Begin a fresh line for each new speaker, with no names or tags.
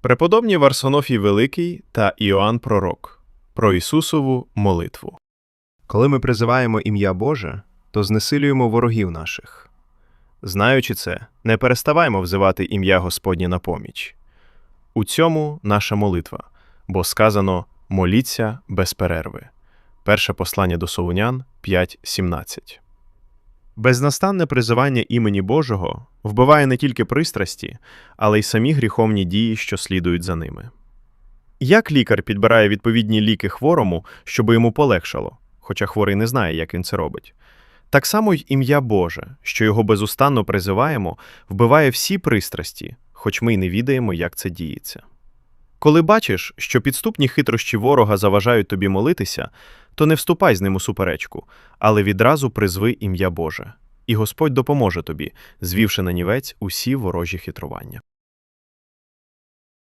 Преподобні Варсонофій Великий та Іоанн Пророк про Ісусову молитву.
Коли ми призиваємо ім'я Боже, то знесилюємо ворогів наших. Знаючи це, не переставаймо взивати ім'я Господнє на поміч. У цьому наша молитва, бо сказано моліться без перерви. Перше послання до Солунян 5.17. Безнастанне призивання імені Божого вбиває не тільки пристрасті, але й самі гріховні дії, що слідують за ними. Як лікар підбирає відповідні ліки хворому, щоб йому полегшало, хоча хворий не знає, як він це робить. Так само й ім'я Боже, що його безустанно призиваємо, вбиває всі пристрасті, хоч ми й не відаємо, як це діється. Коли бачиш, що підступні хитрощі ворога заважають тобі молитися, то не вступай з ним у суперечку, але відразу призви ім'я Боже, і Господь допоможе тобі, звівши на нівець усі ворожі хитрування.